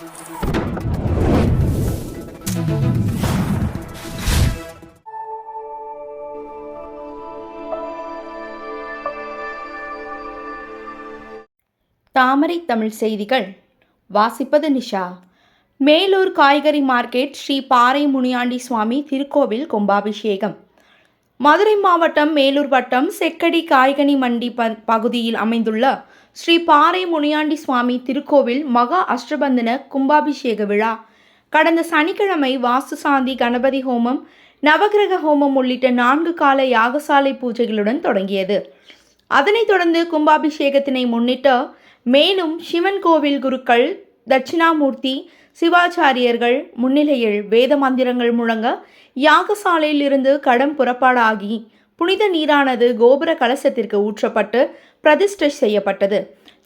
தாமரை தமிழ் செய்திகள். வாசிப்பது நிஷா. மேலூர் காய்கறி மார்க்கெட் ஸ்ரீ பாறை முனியாண்டி சுவாமி திருக்கோவில் கும்பாபிஷேகம். மதுரை மாவட்டம் மேலூர் வட்டம் செக்கடி காய்கனி மண்டி ப பகுதியில் அமைந்துள்ள ஸ்ரீ பாறை முனியாண்டி சுவாமி திருக்கோவில் மகா அஷ்டபந்தன கும்பாபிஷேக விழா. கடந்த சனிக்கிழமை வாஸ்து சாந்தி கணபதி ஹோமம் நவகிரக ஹோமம் உள்ளிட்ட நான்கு கால யாகசாலை பூஜைகளுடன் தொடங்கியது. அதனைத் தொடர்ந்து கும்பாபிஷேகத்தினை முன்னிட்டு மேலும் சிவன் கோவில் குருக்கள் தட்சிணாமூர்த்தி சிவாச்சாரியர்கள் முன்னிலையில் வேத மந்திரங்கள் முழங்க யாகசாலையில் இருந்து கடம் புறப்பாடாகி புனித நீரானது கோபுர கலசத்திற்கு ஊற்றப்பட்டு பிரதிஷ்டை செய்யப்பட்டது.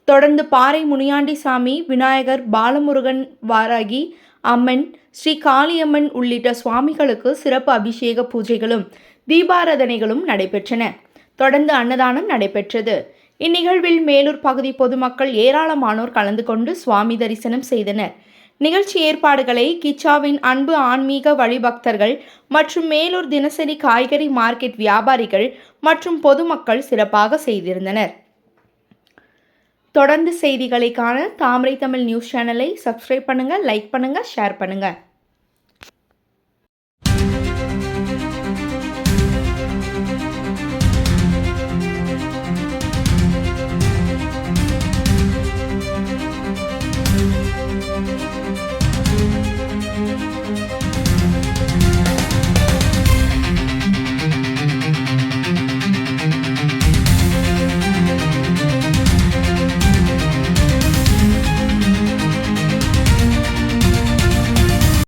தொடர்ந்து பாறை முனியாண்டி சாமி விநாயகர் பாலமுருகன் வாராகி அம்மன் ஸ்ரீ காளியம்மன் உள்ளிட்ட சுவாமிகளுக்கு சிறப்பு அபிஷேக பூஜைகளும் தீபாராதனைகளும் நடைபெற்றன. தொடர்ந்து அன்னதானம் நடைபெற்றது. இந்நிகழ்வில் மேலூர் பகுதி பொதுமக்கள் ஏராளமானோர் கலந்து கொண்டு சுவாமி தரிசனம் செய்தனர். நிகழ்ச்சி ஏற்பாடுகளை கிச்சாவின் அன்பு ஆன்மீக வழிபக்தர்கள் மற்றும் மேலூர் தினசரி காய்கறி மார்க்கெட் வியாபாரிகள் மற்றும் பொதுமக்கள் சிறப்பாக செய்திருந்தனர். தொடர்ந்து செய்திகளை காண தாமரை தமிழ் நியூஸ் சேனலை சப்ஸ்கிரைப் பண்ணுங்கள் லைக் பண்ணுங்கள் ஷேர் பண்ணுங்கள்